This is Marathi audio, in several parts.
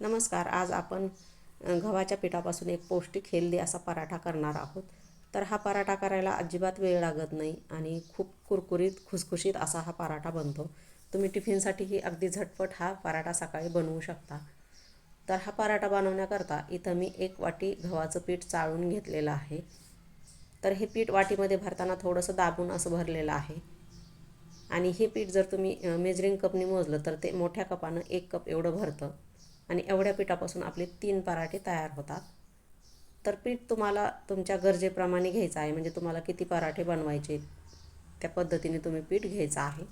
नमस्कार आज आपण गव्हाच्या पिठापासून एक पौष्टिक हेल्दी असा पराठा करणार आहोत. तर हा पराठा करायला अजिबात वेळ लागत नाही आणि खूप कुरकुरीत खुसखुशीत असा हा पराठा बनतो. तुम्ही टिफिनसाठीही अगदी झटपट हा पराठा सकाळी बनवू शकता. तर हा पराठा बनवण्याकरता इथं मी एक वाटी गव्हाचं पीठ चाळून घेतलेलं आहे. तर हे पीठ वाटीमध्ये भरताना थोडंसं दाबून असं भरलेलं आहे. आणि हे पीठ जर तुम्ही मेजरिंग कपनी मोजलं तर ते मोठ्या कपानं एक कप एवढं भरतं. आणि एवढ्या पिठापासून आपले तीन पराठे तयार होतात. तर पीठ तुम्हाला तुमच्या गरजेप्रमाणे घ्यायचं आहे. म्हणजे तुम्हाला किती पराठे बनवायचे त्या पद्धतीने तुम्ही पीठ घ्यायचं आहे.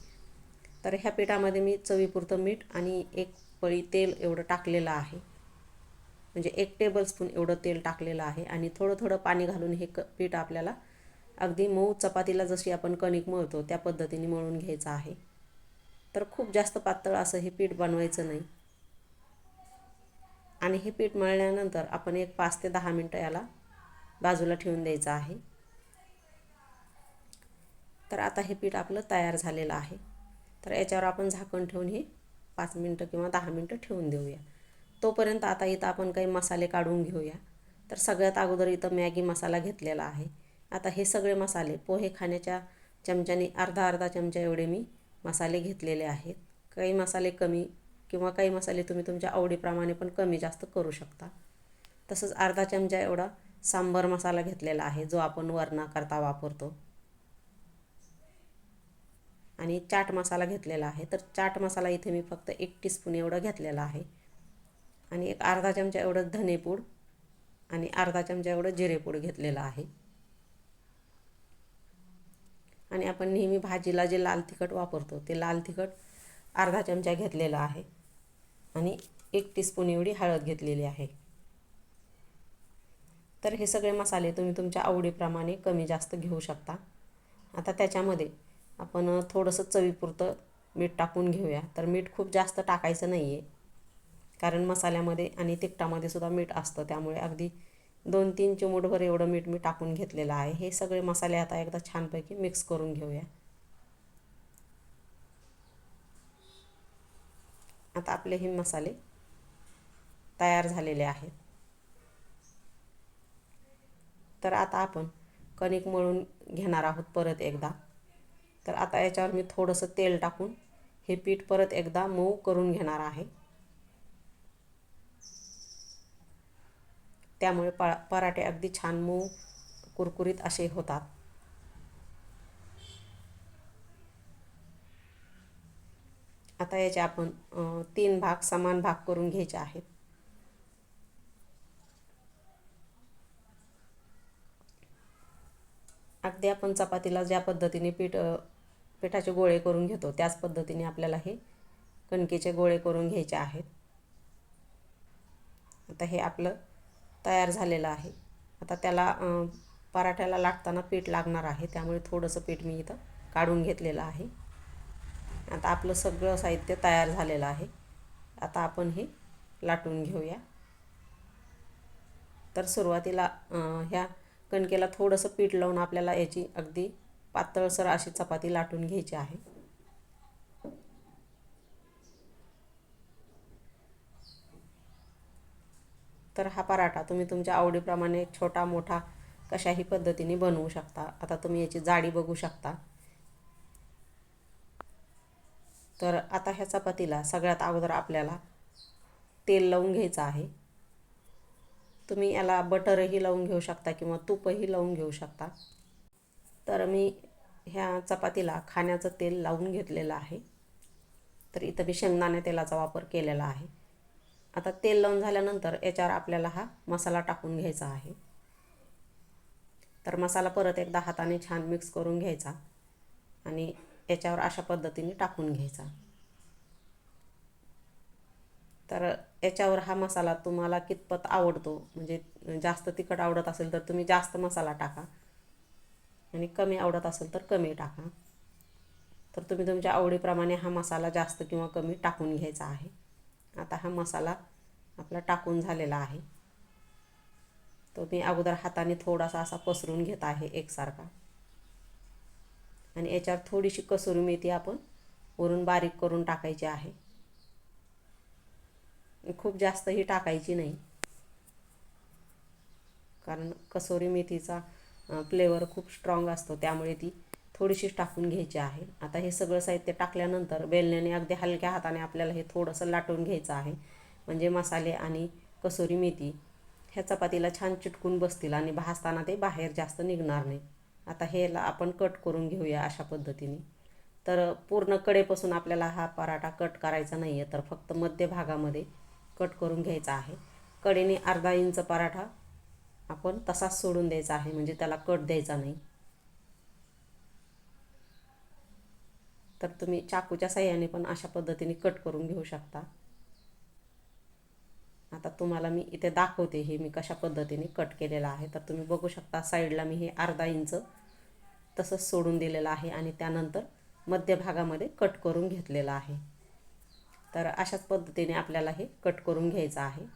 तर ह्या पिठामध्ये मी चवीपुरतं मीठ आणि एक पळी तेल एवढं टाकलेलं आहे. म्हणजे एक टेबलस्पून एवढं तेल टाकलेलं आहे. आणि थोडं थोडं पाणी घालून हे क पीठ आपल्याला अगदी मऊ चपातीला जशी आपण कणिक मळतो त्या पद्धतीने मळून घ्यायचं आहे. तर खूप जास्त पातळ असं हे पीठ बनवायचं नाही. आणि हे पीठ मळल्यानंतर आपण एक पाच ते दहा मिनटं याला बाजूला ठेवून द्यायचं आहे. तर आता हे पीठ आपलं तयार झालेलं आहे. तर याच्यावर आपण झाकण ठेवून हे पाच मिनटं किंवा दहा मिनटं ठेवून देऊया. तोपर्यंत आता इथं आपण काही मसाले काढून घेऊया. तर सगळ्यात अगोदर इथं मॅगी मसाला घेतलेला आहे. आता हे सगळे मसाले पोहे खाण्याच्या चमच्याने अर्धा अर्धा चमचा एवढे मी मसाले घेतलेले आहेत. काही मसाले कमी किंवा काही मसाले तुम्ही तुमच्या आवडीप्रमाणे पण कमी जास्त करू शकता. तसंच अर्धा चमचा एवढा सांबर मसाला घेतलेला आहे जो आपण वरणाकरता वापरतो. आणि चाट मसाला घेतलेला आहे. तर चाट मसाला इथे मी फक्त एक टीस्पून एवढं घेतलेला आहे. आणि एक अर्धा चमचा एवढं धनेपूड आणि अर्धा चमचा एवढं जिरेपूड घेतलेलं आहे. आणि आपण नेहमी भाजीला जे लाल तिखट वापरतो ते लाल तिखट अर्धा चमचा घेतलेला आहे. आणि एक टीस्पून एवढी हळद घेतलेली आहे. तर हे सगळे मसाले तुम्ही तुमच्या आवडीप्रमाणे कमी जास्त घेऊ शकता. आता त्याच्यामध्ये आपण थोडंसं चवीपुरतं मीठ टाकून घेऊया. तर मीठ खूप जास्त टाकायचं नाही आहे कारण मसाल्यामध्ये आणि तिखटामध्ये सुद्धा मीठ असतं. त्यामुळे अगदी दोन तीन चिमूटभर एवढं मीठ मी टाकून घेतलेलं आहे. हे सगळे मसाले आता एकदा छानपैकी मिक्स करून घेऊया. आता आपले हे मसाले तयार झालेले आहेत. तर आता आपण कणिक मळून घेणार आहोत परत एकदा. तर आता याच्यावर मी थोडंसं तेल टाकून हे पीठ परत एकदा मऊ करून घेणार आहे. त्यामुळे प पराठे अगदी छान मऊ कुरकुरीत असे होतात. आता याचे आपण तीन भाग समान भाग करून घ्यायचे आहेत. अगदी आपण चपातीला ज्या पद्धतीने पीठ पिठाचे गोळे करून घेतो त्याच पद्धतीने आपल्याला हे कणकेचे गोळे करून घ्यायचे आहेत. आता हे आपलं तयार झालेलं आहे. आता त्याला पराठ्याला लागताना पीठ लागणार आहे त्यामुळे थोडंसं पीठ मी इथं काढून घेतलेलं आहे. आता आपलं सगळं साहित्य तयार झालेलं आहे. आता आपण हे लाटून घेऊया. तर सुरुवातीला ह्या कणकेला थोडंसं पीठ लावून आपल्याला याची अगदी पातळसर अशी चपाती लाटून घ्यायची आहे. तर हा पराठा तुम्ही तुमच्या आवडीप्रमाणे छोटा मोठा कशाही पद्धतीने बनवू शकता. आता तुम्ही याची जाडी बघू शकता. तर आता ह्या चपातीला सगळ्यात अगोदर आपल्याला तेल लावून घ्यायचं आहे. तुम्ही याला बटरही लावून घेऊ शकता किंवा तूपही लावून घेऊ शकता. तर मी ह्या चपातीला खाण्याचं तेल लावून घेतलेलं आहे. तर इथं मी शेंगदाणे तेलाचा वापर केलेला आहे. आता तेल लावून झाल्यानंतर याच्यावर आपल्याला हा मसाला टाकून घ्यायचा आहे. तर मसाला परत एकदा हाताने छान मिक्स करून घ्यायचा आणि याच्यावर अशा पद्धतीने टाकून घ्यायचा. तर याच्यावर हा मसाला तुम्हाला कितपत आवडतो? म्हणजे जास्त तिखट आवडत असेल तर तुम्ही जास्त मसाला टाका. आणि कमी आवडत असेल तर कमी टाका. तर तुम्ही तुमच्या आवडीप्रमाणे हा मसाला जास्त किंवा कमी टाकून घ्यायचा आहे. आता हा मसाला आपला टाकून झालेला आहे. तो मी अगोदर हाताने थोडासा असा पसरून घेत आहे एकसारखा. आणि याच्यावर थोडीशी कसुरी मेथी आपण वरून बारीक करून टाकायची आहे. खूप जास्तही टाकायची नाही. कारण कसोरी मेथीचा फ्लेवर खूप स्ट्रॉंग असतो त्यामुळे ती थोडीशीच टाकून घ्यायची आहे. आता हे सगळं साहित्य टाकल्यानंतर बेलण्याने अगदी हलक्या हाताने आपल्याला हे थोडंसं लाटून घ्यायचं आहे. म्हणजे मसाले आणि कसोरी मेथी ह्या चपातीला छान चिटकून बसतील आणि भाजताना ते बाहेर जास्त निघणार नाही. आता हेला आपण कट करून घेऊया अशा पद्धतीने. तर पूर्ण कडेपासून आपल्याला हा पराठा कट करायचा नाही आहे तर फक्त मध्य भागामध्ये कट करून घ्यायचा आहे. कडेने अर्धा इंच पराठा आपण तसाच सोडून द्यायचा आहे म्हणजे त्याला कट द्यायचा नाही. तर तुम्ही चाकूच्या साह्याने पण अशा पद्धतीने कट करून घेऊ शकता. आता तुम्हाला मी इथे दाखवते हे मी कशा पद्धतीने कट केलेलं आहे. तर तुम्ही बघू शकता साईडला मी हे अर्धा इंच तसंच सोडून दिलेलं आहे आणि त्यानंतर मध्य भागामध्ये कट करून घेतलेलं आहे. तर अशाच पद्धतीने आपल्याला हे कट करून घ्यायचं आहे.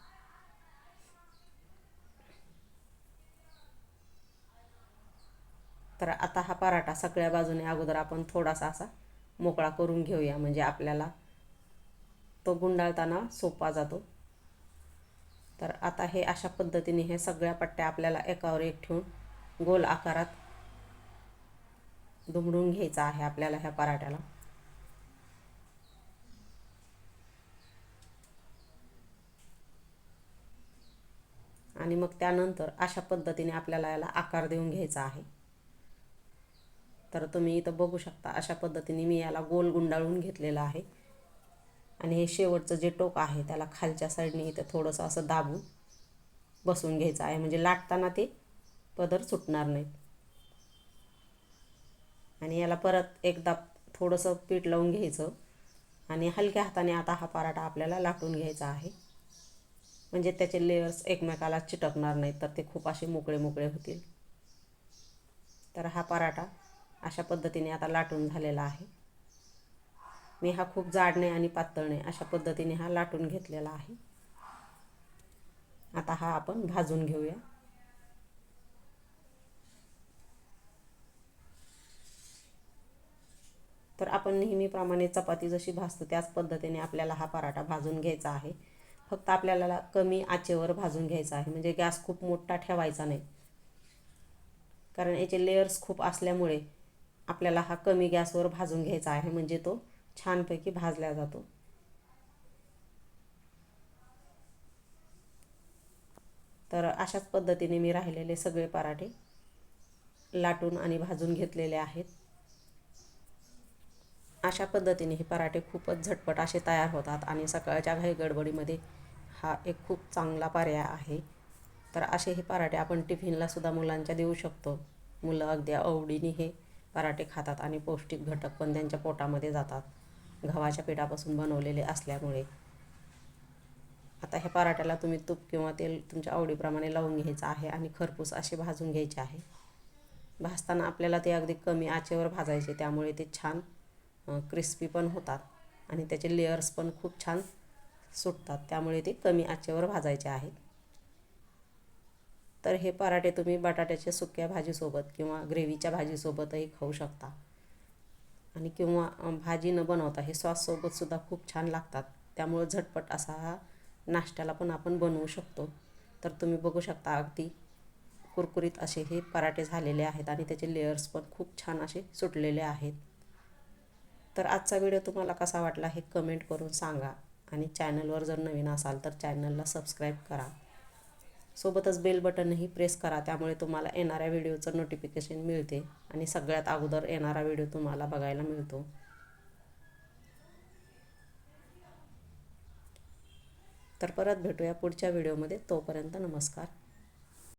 तर आता हा पराठा सगळ्या बाजूने अगोदर आपण थोडासा असा मोकळा करून घेऊया. म्हणजे आपल्याला तो गुंडाळताना सोपा जातो. तर आता हे अशा पद्धतीने हे सगळ्या पट्ट्या आपल्याला एकावर एक ठेवून गोल आकारात दुमडून घ्यायचा आहे आपल्याला ह्या पराठ्याला. आणि मग त्यानंतर अशा पद्धतीने आपल्याला याला आकार देऊन घ्यायचा आहे. तर तुम्ही इथं बघू शकता अशा पद्धतीने मी याला गोल गुंडाळून घेतलेलं आहे. आणि हे शेवटचं जे टोक आहे त्याला खालच्या साईडने इथं थोडंसं असं दाबून बसून घ्यायचं आहे. म्हणजे लाटताना ते पदर सुटणार नाहीत. आणि याला परत एकदा थोडंसं पीठ लावून घ्यायचं. आणि हलक्या हाताने आता हा पराठा आपल्याला लाटून घ्यायचा आहे. म्हणजे त्याचे लेयर्स एकमेकाला चिटकणार नाहीत तर ते खूप असे मोकळे मोकळे होतील. तर हा पराठा अशा पद्धतीने आता लाटून झालेला आहे. मी हा खूप जाडणे आणि पातळ नाही अशा पद्धतीने हा लाटून घेतलेला आहे. आता हा आपण भाजून घेऊया. तर आपण नेहमीप्रमाणे चपाती जशी भाजतो त्याच पद्धतीने आपल्याला हा पराठा भाजून घ्यायचा आहे. फक्त आपल्याला कमी आचेवर भाजून घ्यायचा आहे. म्हणजे गॅस खूप मोठा ठेवायचा नाही. कारण याचे लेयर्स खूप असल्यामुळे आपल्याला हा कमी गॅसवर भाजून घ्यायचा आहे. म्हणजे तो छानपैकी भाजला जातो. तर अशाच पद्धतीने मी राहिलेले सगळे पराठे लाटून आणि भाजून घेतलेले आहेत. अशा पद्धतीने हे पराठे खूपच झटपट असे तयार होतात आणि सकाळच्या घाई गडबडीमध्ये हा एक खूप चांगला पर्याय आहे. तर असे हे पराठे आपण टिफिनलासुद्धा मुलांच्या देऊ शकतो. मुलं अगदी आवडीने हे पराठे खातात आणि पौष्टिक घटक पण त्यांच्या पोटामध्ये जातात. गव्हाच्या पिठापासून बनवलेले असल्यामुळे. आता ह्या पराठ्याला तुम्ही तूप किंवा तेल तुमच्या आवडीप्रमाणे लावून घ्यायचं आहे आणि खरपूस असे भाजून घ्यायचे आहे. भाजताना आपल्याला ते अगदी कमी आचेवर भाजायचे त्यामुळे ते छान क्रिस्पी पण होतात आणि त्याचे लेयर्स पण खूप छान सुटतात. त्यामुळे ते कमी आचेवर भाजायचे आहेत. तर हे पराठे तुम्ही बटाट्याच्या सुक्या भाजीसोबत किंवा ग्रेव्हीच्या भाजीसोबतही खाऊ शकता. आणि किंवा भाजी न बनवता हे सॉससोबतसुद्धा खूप छान लागतात. त्यामुळं झटपट असा हा नाश्त्याला पण आपण बनवू शकतो. तर तुम्ही बघू शकता अगदी कुरकुरीत असे हे पराठे झालेले आहेत आणि त्याचे लेयर्स पण खूप छान असे सुटलेले आहेत. तर आजचा व्हिडिओ तुम्हाला कसा वाटला हे कमेंट करून सांगा. आणि चॅनलवर जर नवीन असाल तर चॅनलला सबस्क्राईब करा. सोबतच बेल बटनही प्रेस करा त्यामुळे तुम्हाला येणाऱ्या व्हिडिओचं नोटिफिकेशन मिळते. आणि सगळ्यात अगोदर येणारा व्हिडिओ तुम्हाला बघायला मिळतो. तर परत भेटूया पुढच्या व्हिडिओमध्ये तोपर्यंत नमस्कार.